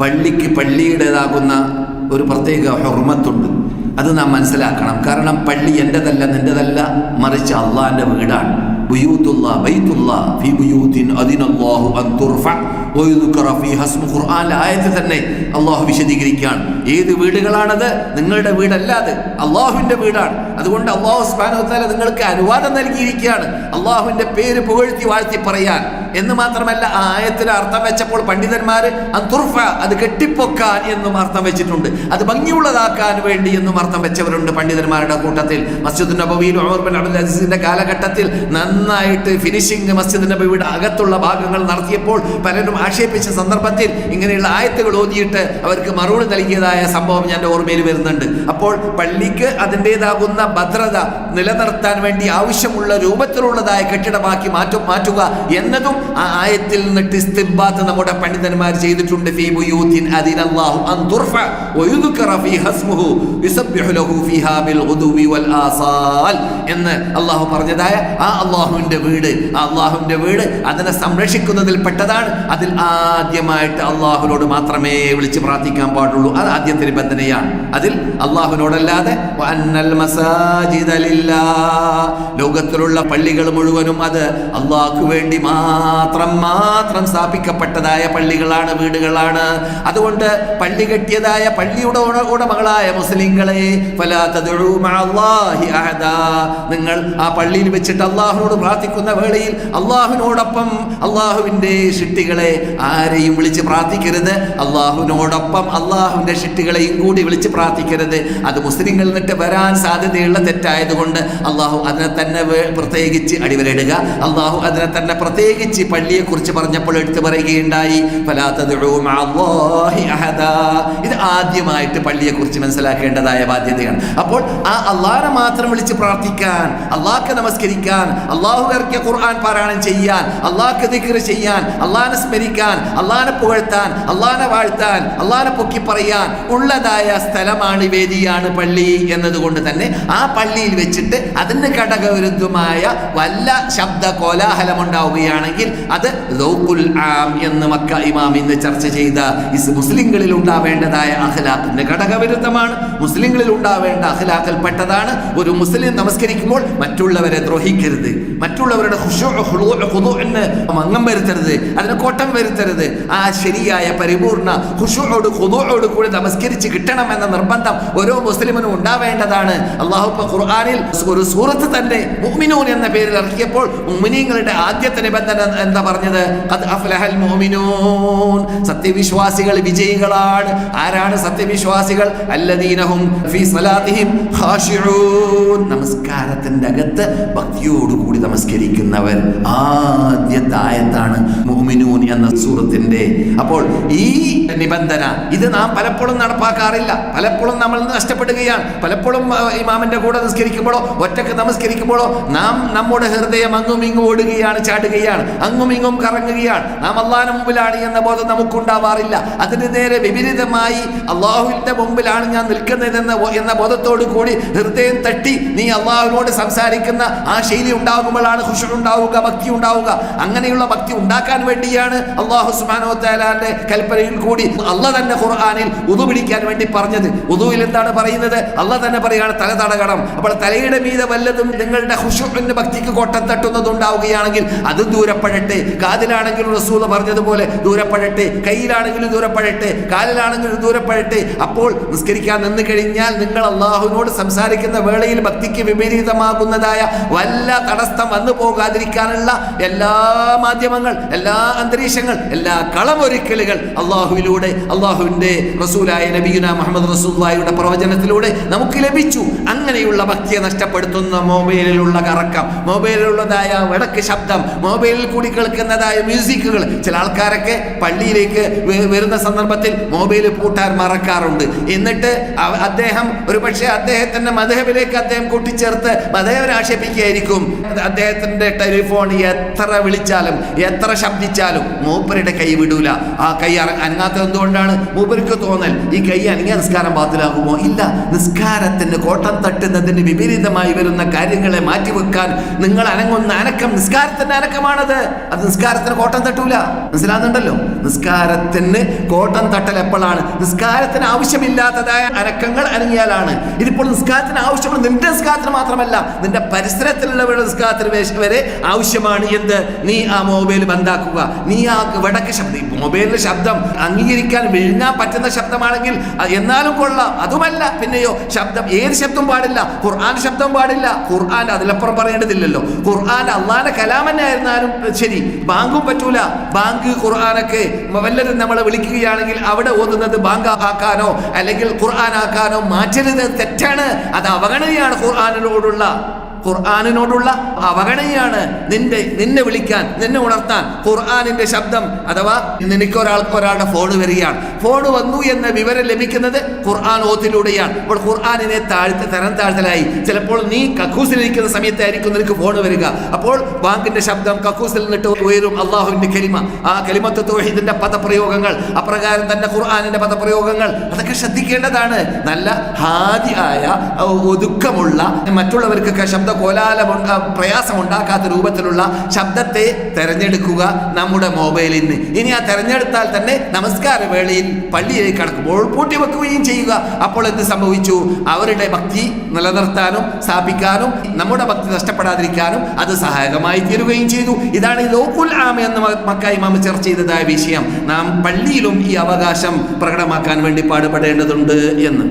പള്ളിക്ക് പള്ളിയുടേതാകുന്ന ഒരു പ്രത്യേക ഹുർമത്തുണ്ട്. അത് നാം മനസ്സിലാക്കണം. കാരണം പള്ളി എന്റെതല്ല നിന്റെതല്ല മറിച്ച് അള്ളാന്റെ വീടാണ്. അൻ തുർഫ. ആയത്തിൽ തന്നെ അള്ളാഹു വിശദീകരിക്കുകയാണ്. ഏത് വീടുകളാണത്? നിങ്ങളുടെ വീടല്ലാതെ അത്. അള്ളാഹുവിന്റെ വീടാണ്. അതുകൊണ്ട് അള്ളാഹു തആല നിങ്ങൾക്ക് അനുവാദം നൽകിയിരിക്കുകയാണ്. അള്ളാഹുവിന്റെ പേര് പുകഴ്ത്തി വാഴ്ത്തി പറയാൻ. എന്ന് മാത്രമല്ല ആ ആയത്തിന് അർത്ഥം വെച്ചപ്പോൾ പണ്ഡിതന്മാർ തുർഫ അത് കെട്ടിപ്പൊക്കാൻ എന്നും അർത്ഥം വെച്ചിട്ടുണ്ട്. അത് ഭംഗിയുള്ളതാക്കാൻ വേണ്ടി എന്നും അർത്ഥം വെച്ചവരുണ്ട് പണ്ഡിതന്മാരുടെ കൂട്ടത്തിൽ. മസ്ജിദ് നബവിയിൽ ബിൻ അബ്ദുൽ അസീസിന്റെ കാലഘട്ടത്തിൽ നന്നായിട്ട് ഫിനിഷിംഗ് മസ്ജിദ് നബിയുടെ അകത്തുള്ള ഭാഗങ്ങൾ നടത്തിയപ്പോൾ പലരും ആക്ഷേപിച്ച സന്ദർഭത്തിൽ ഇങ്ങനെയുള്ള ആയത്തുകൾ ഓതിയിട്ട് അവർക്ക് മറുപടി നൽകിയതായ സംഭവം ഞാൻ ഓർമ്മയിൽ വരുന്നുണ്ട്. അപ്പോൾ പള്ളിക്ക് അതിന്റെതാകുന്ന ഭദ്രത നിലനിർത്താൻ വേണ്ടി ആവശ്യമുള്ള രൂപത്തിലുള്ളതായ കെട്ടിടമാക്കി മാറ്റും മാറ്റുക എന്നതും ആ ആയത്തിൽ നിന്നിട്ട് ഇസ്തിബാത്ത് നമ്മുടെ പണ്ഡിതന്മാർ ചെയ്തിട്ടുണ്ട്. അൻ ലഹു എന്ന് അള്ളാഹു പറഞ്ഞതായ ആ അള്ളാഹുവിന്റെ വീട് ആ അള്ളാഹുവിന്റെ വീട് അതിനെ സംരക്ഷിക്കുന്നതിൽ പെട്ടതാണ് അതിൽ ആദ്യമായിട്ട് അള്ളാഹുവിനോട് മാത്രമേ വിളിച്ച് പ്രാർത്ഥിക്കാൻ പാടുള്ളൂ അത് ആദ്യത്തെ നിബന്ധനയാണ് അതിൽ ലില്ലാഹ്. ലോകത്തിലുള്ള പള്ളികൾ മുഴുവനും അത് അള്ളാഹ്ക്ക് വേണ്ടി മാത്രം മാത്രം സ്ഥാപിക്കപ്പെട്ടതായ പള്ളികളാണ് വീടുകളാണ് അതുകൊണ്ട് പള്ളി കെട്ടിയതായ പള്ളിയുടെ ഉട- ഉടമകളായ മുസ്ലിങ്ങളെ. നിങ്ങൾ ആ പള്ളിയിൽ വെച്ചിട്ട് അള്ളാഹുവിനോട് പ്രാർത്ഥിക്കുന്ന വേളയിൽ അള്ളാഹുവിനോടൊപ്പം അള്ളാഹുവിന്റെ ഷിട്ടികളെ ആരെയും വിളിച്ച് പ്രാർത്ഥിക്കരുത്. അള്ളാഹുവിനോടൊപ്പം അള്ളാഹുവിന്റെ ഷിട്ടികളെയും കൂടി വിളിച്ച് പ്രാർത്ഥിക്കരുത്. അത് മുസ്ലിങ്ങളിൽ നിന്നിട്ട് വരാൻ സാധ്യതയുള്ള തെറ്റായതുകൊണ്ട് അള്ളാഹു അതിനെ തന്നെ പ്രത്യേകിച്ച് അടിവരയിടുക. അള്ളാഹു അതിനെ തന്നെ പ്രത്യേകിച്ച് പള്ളിയെക്കുറിച്ച് പറഞ്ഞപ്പോൾ എടുത്തു പറയുകയുണ്ടായി. ഇത് ആദ്യമായിട്ട് പള്ളിയെക്കുറിച്ച് മനസ്സിലാക്കേണ്ടതായ ബാധ്യതയാണ്. അപ്പോൾ ആ അള്ളാഹിനെ മാത്രം വിളിച്ച് പ്രാർത്ഥിക്കാൻ അള്ളാഹ്ക്ക് നമസ്കരിക്കാൻ അള്ളാഹു ഇറക്കിയ ഖുർആൻ പാരായണം ചെയ്യാൻ അള്ളാഹ്ക്ക് ദിക്ർ ചെയ്യാൻ അള്ളാഹനെ സ്മരിക്കാൻ അള്ളാഹനെ പുകഴ്ത്താൻ അള്ളാഹനെ വാഴ്ത്താൻ അള്ളാഹനെ പൊക്കി പറയാൻ ഉള്ളതായ സ്ഥലമാണ് വേദിയാണ് പള്ളി എന്നതുകൊണ്ട് തന്നെ ആ പള്ളിയിൽ വെച്ചിട്ട് അതിന് ഘടകവിരുദ്ധമായ വല്ല ശബ്ദ കോലാഹലം ഉണ്ടാവുകയാണെങ്കിൽ അത് ലോകുൽ ആം എന്ന് മക്ക ഇമാം ഇന്ന് ചർച്ച ചെയ്ത മുസ്ലിങ്ങളിൽ ഉണ്ടാവേണ്ടതായ അഖലാഖിന്റെ ഘടകവിരുദ്ധമാണ് മുസ്ലിങ്ങളിൽ ഉണ്ടാവേണ്ട അഖലാഖിൽപ്പെട്ടതാണ്. ഒരു മുസ്ലിം നമസ്കരിക്കുമ്പോൾ മറ്റുള്ളവരെ ദ്രോഹിക്കരുത്. മറ്റുള്ളവരുടെ ഖുദൂഇന് മങ്ങം വരുത്തരുത്. അതിന് കോട്ടം വരുത്തരുത്. ആ ശരിയായ പരിപൂർണ ഹുഷുവോട് ഖുദൂഓട് കൂടി നമസ്കരിച്ച് കിട്ടണം എന്ന നിർബന്ധം ഓരോ മുസ്ലിമിനും ഉണ്ടാവേണ്ടതാണ്. അള്ളാഹു ഖുർആാനിൽ ഒരു സൂറത്ത് തന്നെ മുഅ്മിനൂൻ എന്ന പേരിൽ ഇറക്കിയപ്പോൾ മുഅ്മിനീങ്ങളുടെ ആദ്യത്തെ നിബന്ധന എന്താ പറഞ്ഞത്? അഫ്ലഹൽ മുഅ്മിനൂൻ. സത്യവിശ്വാസികൾ വിജയികളാണ്. ആരാണ് സത്യവിശ്വാസികൾ? അല്ലദീനഹും സലാത്തിഹിം നമസ്കാരത്തിന്റെ അകത്ത് ഭക്തിയോടുകൂടി നമസ്കരിക്കുന്നവർ ആദ്യത്തെ ആയത്താണ് മുഅ്മിനൂൻ എന്ന സൂറത്തിന്റെ. അപ്പോൾ ഈ നിബന്ധന. ഇത് നാം പലപ്പോഴും നടപ്പാക്കാറില്ല. പലപ്പോഴും നമ്മൾ നഷ്ടപ്പെടുകയാണ്. പലപ്പോഴും ഇമാമിന്റെ കൂടെ നിസ്കരിക്കുമ്പോഴോ ഒറ്റയ്ക്ക് നമസ്കരിക്കുമ്പോഴോ നാം നമ്മുടെ ഹൃദയം അങ്ങും ഇങ്ങും ഓടുകയാണ് ചാടുകയാണ്. അങ്ങും ഇങ്ങും കറങ്ങുകയാണ്. നാം അള്ളാഹിന് മുമ്പിലാണ് എന്ന ബോധം നമുക്കുണ്ടാവാറില്ല. അതിന് നേരെ വിപരീതമായി അള്ളാഹുവിന്റെ മുമ്പിലാണ് ഞാൻ നിൽക്കുന്നതെന്ന എന്ന ബോധത്തോടു കൂടി ഹൃദയം തട്ടി നീ അള്ളാഹുവിനോട് സംസാരിക്കുന്ന ആ ശൈലി ഉണ്ടാകുമ്പോഴാണ് ഖുശു ഉണ്ടാവുക ഭക്തി ഉണ്ടാവുക. അങ്ങനെയുള്ള ഭക്തി ഉണ്ടാക്കാൻ വേണ്ടിയാണ് അള്ളാഹു സുബ്ഹാനഹു താലാന്റെ കൽപ്പനയിൽ കൂടി അല്ല തന്നെ ഖുർആാനിൽ ഉതു പിടിക്കാൻ വേണ്ടി പറഞ്ഞത്. ഉതുവിൽ എന്താണ് പറയുന്നത്? അല്ല തന്നെ പറയുകയാണ് തല തടകണം. അപ്പോൾ തലയുടെ മീതെ വല്ലതും നിങ്ങളുടെ ഖുശുവിന്റെ ഭക്തിക്ക് കോട്ടം തട്ടുന്നതുണ്ടാവുകയാണെങ്കിൽ അത് ദൂരപ്പെടട്ടെ. കാതിലാണെങ്കിലും റസൂൽ പറഞ്ഞതുപോലെ ദൂരപ്പെടട്ടെ. കയ്യിലാണെങ്കിലും ദൂരപ്പെടട്ടെ. കാലിലാണെങ്കിലും ദൂരപ്പെടട്ടെ. അപ്പോൾ നിസ്കരിക്കാൻ നിന്ന് കഴിഞ്ഞാൽ നിങ്ങൾ അള്ളാഹുവിനോട് സംസാരിക്കുന്ന വേളയിൽ ഭക്തിക്ക് വിപരീതമാകുന്നതായ വല്ല തടസ്സം വന്നു പോകാതിരിക്കാനുള്ള എല്ലാ മാധ്യമങ്ങൾ എല്ലാ അന്തരീക്ഷങ്ങൾ എല്ലാ കളമൊരുക്കലുകൾ അള്ളാഹുവിലൂടെ അള്ളാഹുവിന്റെ റസൂലായ നബീന മുഹമ്മദ് റസൂല്ലായുടെ പ്രവചനത്തിലൂടെ നമുക്ക് ലഭിച്ചു. അങ്ങനെയുള്ള ഭക്തിയെ നഷ്ടപ്പെടുത്തുന്ന മൊബൈലിലുള്ള കറക്കം മൊബൈലിലുള്ളതായ വടക്ക് ശബ്ദം മൊബൈലിൽ കൂടി കേൾക്കുന്നതായ മ്യൂസിക്കുകൾ. ചില ആൾക്കാരൊക്കെ പള്ളിയിലേക്ക് വരുന്ന സന്ദർഭത്തിൽ മൊബൈൽ പൂട്ടാൻ മറക്കാറുണ്ട്. എന്നിട്ട് അദ്ദേഹം ഒരു പക്ഷേ അദ്ദേഹത്തിന്റെ മധേവിലേക്ക് അദ്ദേഹം കൂട്ടിച്ചേർത്ത് മതഹബിനെ ആക്ഷേപിക്കുകയായിരിക്കും. അദ്ദേഹത്തിന്റെ ടെലിഫോൺ എത്ര വിളിച്ചാലും എത്ര ശബ്ദിച്ചാലും മൂപ്പരുടെ കൈ വിടൂല. ആ കൈ അനങ്ങാത്തത് എന്തുകൊണ്ടാണ്? മൂപ്പർക്ക് തോന്നൽ ഈ കൈ അനങ്ങിയ നിസ്കാരം ബാത്തിലാകുമോ? ഇല്ല നിസ്കാരത്തിന് കോട്ടം തട്ട് തട്ടുന്നതിന് വിപരീതമായി വരുന്ന കാര്യങ്ങളെ മാറ്റിവെക്കാൻ നിങ്ങൾ അനങ്ങുന്ന അനക്കം നിസ്കാരത്തിന്റെ അനക്കമാണത്. അത് നിസ്കാരത്തിന് കോട്ടം തട്ടൂല. മനസ്സിലാകുന്നുണ്ടല്ലോ? നിസ്കാരത്തിന് കോട്ടം തട്ടൽ എപ്പോഴാണ്? നിസ്കാരത്തിന് ആവശ്യമില്ലാത്തതായ അനക്കങ്ങൾ അനങ്ങിയാലാണ്. ഇതിപ്പോൾ നിസ്കാരത്തിന് ആവശ്യമുള്ള നിന്റെ നിസ്കാരത്തിന് മാത്രമല്ല നിന്റെ പരിസരത്തിലുള്ളവരുടെ നിസ്കാരത്തിന് വരെ ആവശ്യമാണ് എന്ത്? നീ ആ മൊബൈൽ ബന്ധാക്കുക നീ ആ വടക്ക് ശബ്ദം മൊബൈലിന്റെ ശബ്ദം അംഗീകരിക്കാൻ വിഴുങ്ങാൻ പറ്റുന്ന ശബ്ദമാണെങ്കിൽ എന്നാലും കൊള്ളാം. അതുമല്ല പിന്നെയോ ശബ്ദം ഏത് ശബ്ദം പാടില്ല? ഖുർആൻ ശബ്ദം പാടില്ല. ഖുർആൻ അതിലപ്പുറം പറയേണ്ടതില്ലല്ലോ. ഖുർആൻ അള്ളാന്റെ കലാം തന്നെ ആയിരുന്നാലും ശരി. ബാങ്കും പറ്റൂല. ബാങ്ക് ഖുർആനൊക്കെ വല്ലതും നമ്മളെ വിളിക്കുകയാണെങ്കിൽ അവിടെ ഓതുന്നത് ബാങ്ക് ആക്കാനോ അല്ലെങ്കിൽ ഖുർആൻ ആക്കാനോ മാറ്റരുത്. തെറ്റാണ്. അത് അവഗണനയാണ് ഖുർആാനിനോടുള്ള. ഖുർആാനിനോടുള്ള അവഗണനയാണ് നിന്റെ നിന്നെ വിളിക്കാൻ നിന്നെ ഉണർത്താൻ. ഖുർആാനിന്റെ ശബ്ദം അഥവാ നിനക്ക് ഒരാൾക്ക് ഒരാളുടെ ഫോൺ വരികയാണ്. ഫോൺ വന്നു എന്ന വിവരം ലഭിക്കുന്നത് ഖുർആൻ ഓത്തിലൂടെയാണ്. അപ്പോൾ ഖുർആാനിനെ താഴ്ത്ത തരം താഴ്ത്തലായി. ചിലപ്പോൾ നീ കക്കൂസിലിരിക്കുന്ന സമയത്തായിരിക്കും നിനക്ക് ഫോൺ വരിക. അപ്പോൾ ബാങ്കിന്റെ ശബ്ദം കക്കൂസിൽ നിന്നിട്ട് ഉയരും അള്ളാഹുവിന്റെ കലിമ. ആ കലിമത്ത് തോഹിദിന്റെ പദപ്രയോഗങ്ങൾ അപ്രകാരം തന്നെ ഖുർആാനിന്റെ പദപ്രയോഗങ്ങൾ അതൊക്കെ ശ്രദ്ധിക്കേണ്ടതാണ്. നല്ല ഹാദിയായ ഒതുക്കമുള്ള മറ്റുള്ളവർക്കൊക്കെ ശബ്ദ കോലാലം പ്രയാസമുണ്ടാക്കാത്ത രൂപത്തിലുള്ള ശബ്ദത്തെ തിരഞ്ഞെടുക്കുക നമ്മുടെ മൊബൈലിൽ നിന്ന് ഇനി ആ തെരഞ്ഞെടുത്താൽ തന്നെ നമസ്കാര വേളയിൽ പള്ളിയിലേക്ക് കടക്കുമ്പോൾ പൂട്ടി വെക്കുകയും ചെയ്യുക. അപ്പോൾ എന്ത് സംഭവിച്ചു? അവരുടെ ഭക്തി നിലനിർത്താനും സ്ഥാപിക്കാനും നമ്മുടെ ഭക്തി നഷ്ടപ്പെടാതിരിക്കാനും അത് സഹായകമായി തീരുകയും ചെയ്തു. ഇതാണ് ലോക്കുൽ ആമ എന്ന് മക്കായി മാമ ചർച്ച ചെയ്തതായ വിഷയം. നാം പള്ളിയിലും ഈ അവകാശം പ്രകടമാക്കാൻ വേണ്ടി പാടുപെടേണ്ടതുണ്ട് എന്ന്.